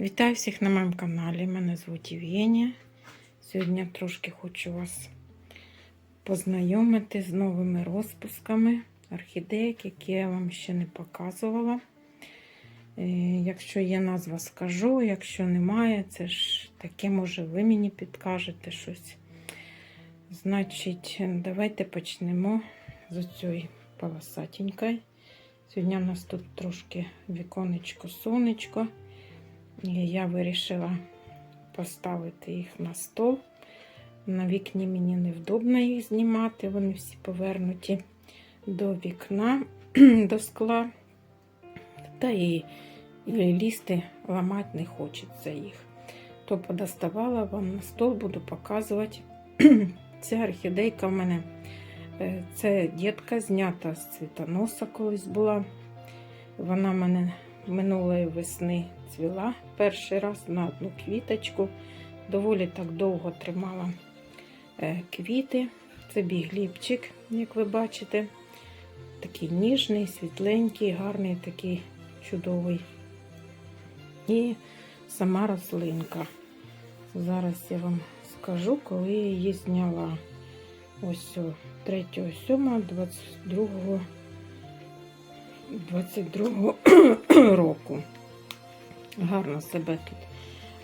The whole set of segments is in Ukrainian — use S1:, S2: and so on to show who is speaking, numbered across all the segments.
S1: Вітаю всіх на моєму каналі. Мене звуть Євгенія. Сьогодні трошки хочу вас познайомити з новими розпусками орхідеїк, які я вам ще не показувала. Е, Якщо є назва, скажу, якщо немає, це ж таке, може, ви мені підкажете щось. Значить, давайте почнемо з цієї полосатенької. Сьогодні у нас тут трошки віконечко, сонечко. І я вирішила поставити їх на стол. На вікні мені невдобно їх знімати, вони всі повернуті до вікна, до скла. Та і, і лізти ламати не хочеться їх. То подоставала вам на стол, буду показувати. Ця орхідейка в мене. е, Це дітка знята з цвітоноса колись була. Вона в мене минулої весни цвіла перший раз на одну квіточку. Доволі так довго тримала е, квіти. Це бігліпчик, як ви бачите. Такий ніжний, світленький, гарний, такий чудовий. І сама рослинка. Зараз я вам скажу, коли я її зняла. Ось 3 7 22 22 року. Гарно себе тут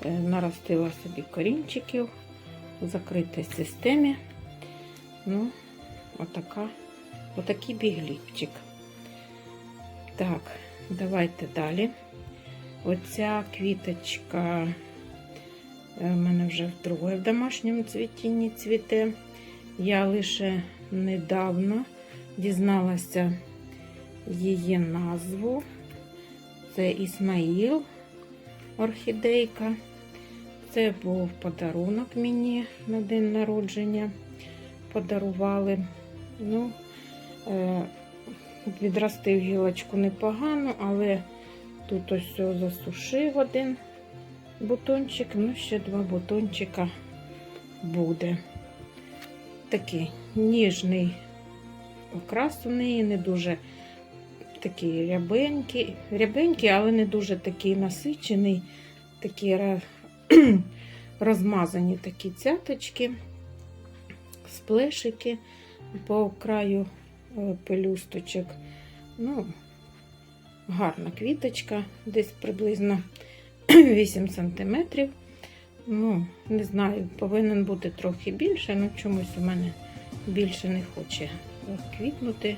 S1: е, наростила собі корінчиків в закритій системі. Ну, отака, отакий бігліпчик. Так, давайте далі. Оця квіточка е, в мене вже вдруге в домашньому цвітінні цвіте. Я лише недавно дізналася її назву. Це Ісмаїл орхідейка. Це був подарунок мені на день народження. Подарували. Ну, е, відростив гілочку непогано, але тут ось засушив один бутончик, ну ще два бутончика буде. Такий ніжний окрас у неї, не дуже такий рябенький, рябенький, але не дуже такий насичений, такі розмазані такі цяточки, сплешики по краю е, пелюсточок. Ну, гарна квіточка, десь приблизно 8 см. Ну, не знаю, повинен бути трохи більше, але чомусь у мене більше не хоче квітнути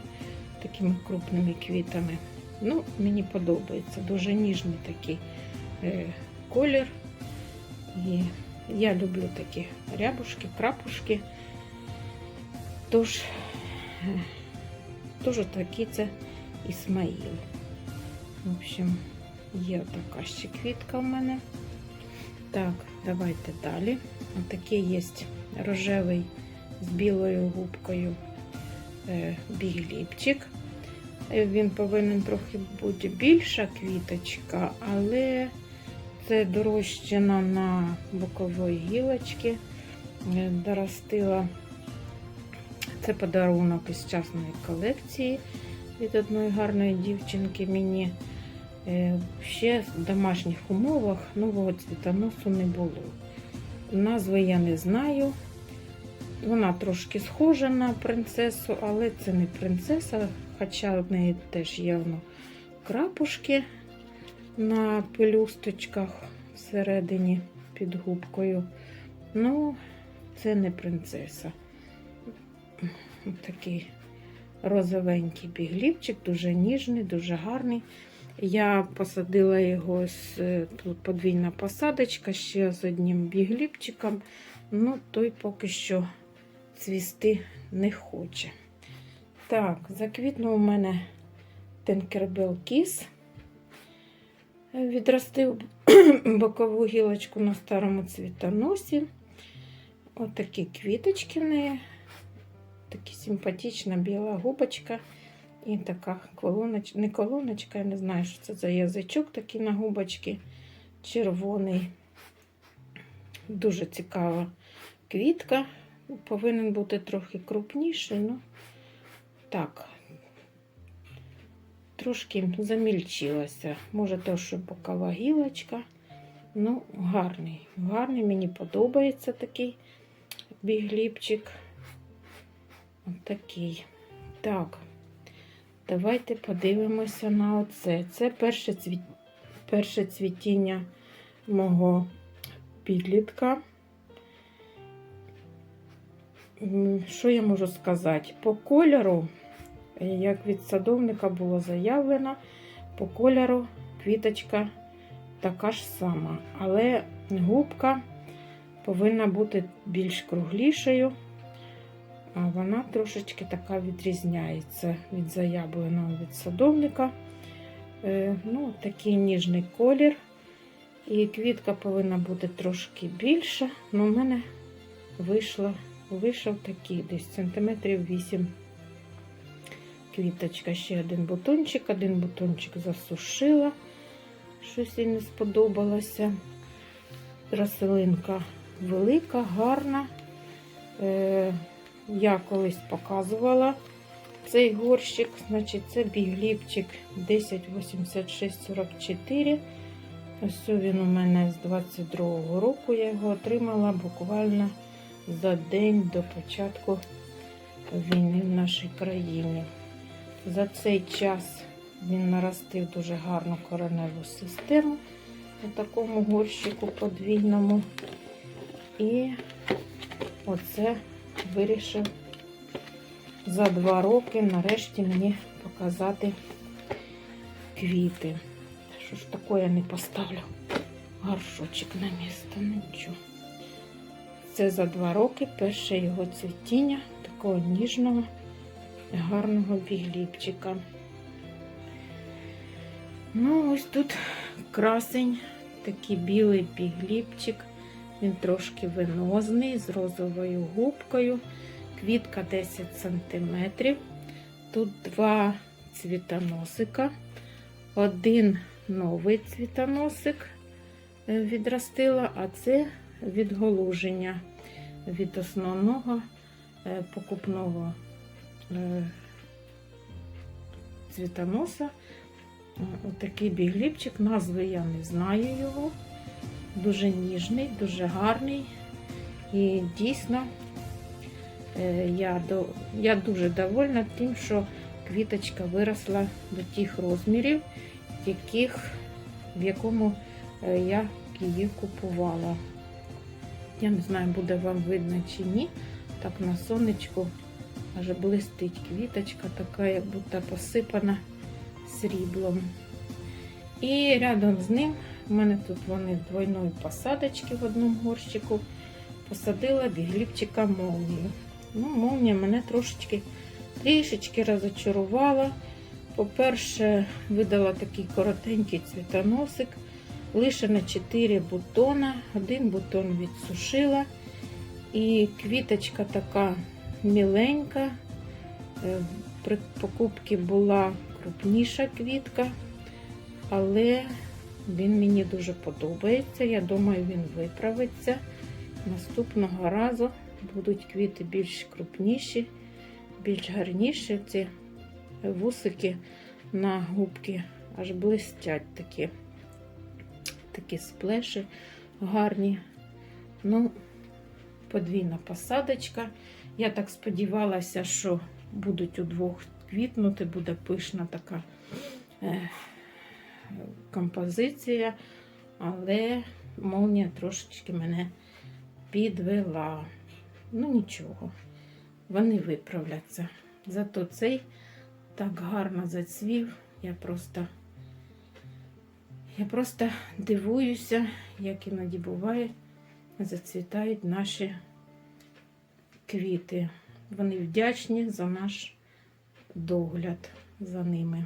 S1: такими крупними квітами. Ну, мені подобається. Дуже ніжний такий е, колір. І я люблю такі рябушки, крапушки. Тож, е, тож такі це Ісмаїл. В общем, є така ще квітка в мене. Так, давайте далі. Отакий є рожевий з білою губкою е, бігліпчик. Е, Він повинен трохи бути більша квіточка, але це дорощена на бокової гілочки. Е, Доростила це подарунок із частної колекції від одної гарної дівчинки мені. Е, Ще в домашніх умовах нового цвітоносу не було. Назви я не знаю. Вона трошки схожа на принцесу, але це не принцеса, хоча в неї теж явно крапушки на пелюсточках всередині під губкою. Ну, це не принцеса. Такий розовенький бігліпчик, дуже ніжний, дуже гарний. Я посадила його з е, подвійна посадочка ще з одним бігліпчиком. Ну, той поки що цвісти не хоче. Так, заквітнув у мене Тенкербел Кіс. Відростив бокову гілочку на старому цвітоносі. Отакі квіточки в неї. Такі симпатична біла губочка. І така колоночка, не колоночка, я не знаю, що це за язичок такий на губочці. Червоний. Дуже цікава квітка. Повинен бути трохи крупніший, ну так, трошки замільчилася. Може, то, що бокова гілочка Ну, гарний. Гарний, мені подобається такий бігліпчик. Отакий. Так, давайте подивимося на оце. Це перше, цвіт... перше цвітіння мого підлітка. Що я можу сказати? По кольору, як від садовника було заявлено, по кольору квіточка така ж сама, але губка повинна бути більш круглішою, а вона трошечки така відрізняється від заявленого від садовника. Е, Ну, такий ніжний колір. І квітка повинна бути трошки більша. Ну, в мене вийшло, вийшов такий десь сантиметрів 8 квіточка. Ще один бутончик, один бутончик засушила. Щось їй не сподобалося. Рослинка велика, гарна. Е, я колись показувала цей горщик. Значить, це бігліпчик 108644. Ось він у мене з 22-го року. Я його отримала буквально за день до початку війни в нашій країні. За цей час він наростив дуже гарну кореневу систему у такому горщику подвійному. І оце вирішив за два роки нарешті мені показати квіти. Що ж таке я не поставлю? Горшочок на місце, нічого. Це за два роки перше його цвітіння, такого ніжного, гарного бігліпчика. Ну, ось тут красень, такий білий бігліпчик. Він трошки венозний, з розовою губкою. Квітка 10 см. Тут два цвітоносика. Один новий цвітоносик е, відростила, а це відголуження від основного е, покупного е, цвітоноса. Отакий бігліпчик, назви я не знаю його. Дуже ніжний, дуже гарний. І дійсно е, я я дуже довольна тим, що квіточка виросла до тих розмірів, яких, в якому е, я її купувала. Я не знаю, буде вам видно чи ні. Так на сонечку аж блистить квіточка, така, як будто посипана сріблом. І рядом з ним у мене тут вони двойної посадочки в одному горщику. Посадила бігліпчика молнію. Ну, молнія мене трошечки трішечки розочарувала. По-перше, видала такий коротенький цвітоносик. Лише на 4 бутона. Один бутон відсушила. І квіточка така міленька. Е, При покупці була крупніша квітка, але він мені дуже подобається. Я думаю, він виправиться. Наступного разу будуть квіти більш крупніші, більш гарніші. Ці вусики на губки аж блистять такі, такі сплеші гарні. Ну, подвійна посадочка. Я так сподівалася, що будуть удвох квітнути, буде пишна така е, композиція, але молнія трошечки мене підвела. Ну, нічого, вони виправляться. Зато цей так гарно зацвів. Я просто, я просто дивуюся, як іноді буває, зацвітають наші квіти. Вони вдячні за наш догляд за ними.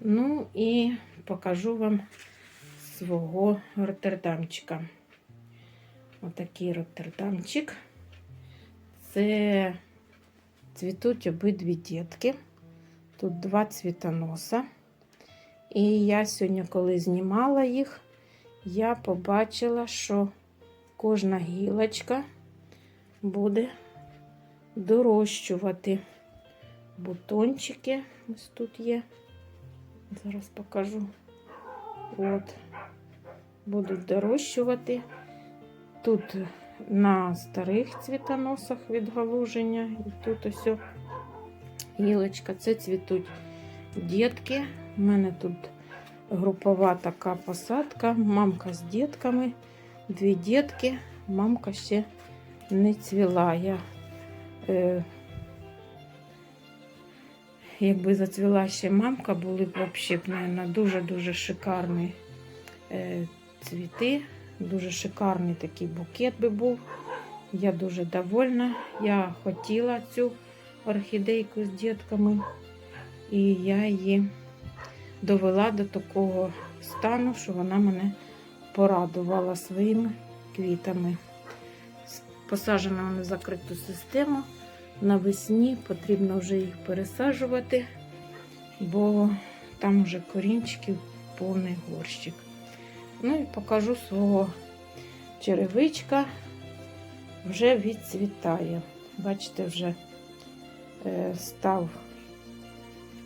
S1: Ну і покажу вам свого роттердамчика. Отакий роттердамчик. Це цвітуть обидві дітки. Тут два цвітоноса. І я сьогодні, коли знімала їх, я побачила, що кожна гілочка буде дорощувати бутончики. Ось тут є. Зараз покажу. От. будуть дорощувати. Тут на старих цвітоносах відгалуження, і тут ось гілочка. Це цвітуть дітки. У мене тут групова така посадка. Мамка з дітками, дві дітки. Мамка ще не цвіла. Я, е, якби зацвіла ще мамка, були б взагалі, дуже-дуже шикарні е, цвіти. Дуже шикарний такий букет би був. Я дуже довольна. Я хотіла цю орхідейку з дітками, і я її довела до такого стану, що вона мене порадувала своїми квітами. Посаджена в закриту систему. Навесні потрібно вже їх пересаджувати, бо там вже корінчиків повний горщик. Ну і покажу свого черевичка, вже відцвітає. Бачите, вже е, став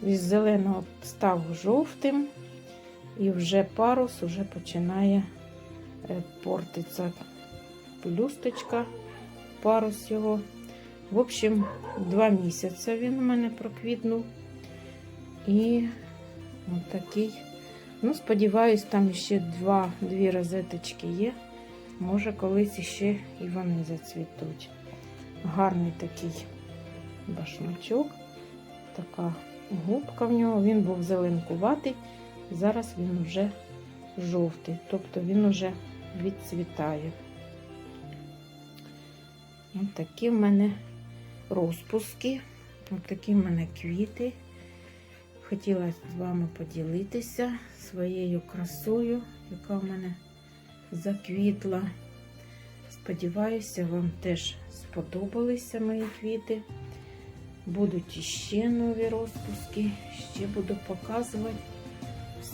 S1: від зеленого став жовтим, і вже парус вже починає е, портитися. Пелюсточка, парус його. В общем, два місяці він у мене проквітнув. І от такий. Ну, сподіваюсь, там ще два, дві розеточки є. Може, колись іще і вони зацвітуть. Гарний такий башмачок, така губка в нього. Він був зеленкуватий, зараз він вже жовтий, тобто він вже відцвітає. Ось такі в мене розпуски, ось такі в мене квіти. Хотіла з вами поділитися своєю красою, яка в мене заквітла. Сподіваюся, вам теж сподобалися мої квіти. Будуть іще нові розпуски, ще буду показувати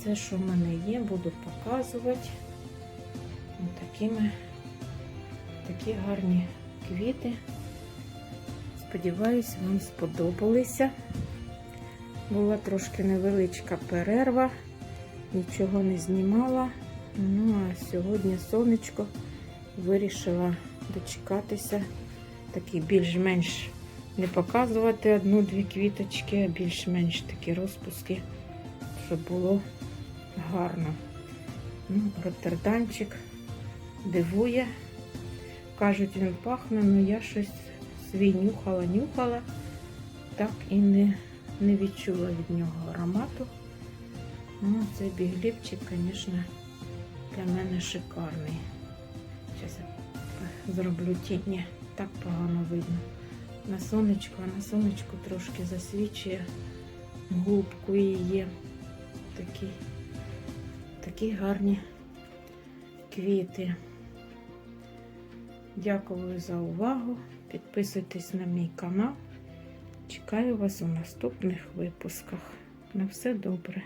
S1: все, що в мене є, буду показувати. Ось такими такі гарні квіти. Сподіваюсь, вам сподобалися. Була трошки невеличка перерва, нічого не знімала. Ну, а сьогодні сонечко вирішила дочекатися. Такі більш-менш не показувати одну-дві квіточки, а більш-менш такі розпуски, щоб було гарно. Ну, Роттердамчик дивує. Кажуть, він пахне, але я щось свій нюхала, нюхала, так і не не відчула від нього аромату. Ну, цей бігліпчик, звісно, для мене шикарний. Зараз зроблю тіні, так погано видно. На сонечку, а на сонечку трошки засвічує губку її. Такі, такі гарні квіти. Дякую за увагу. Підписуйтесь на мій канал. Чекаю вас у наступних випусках. На все добре.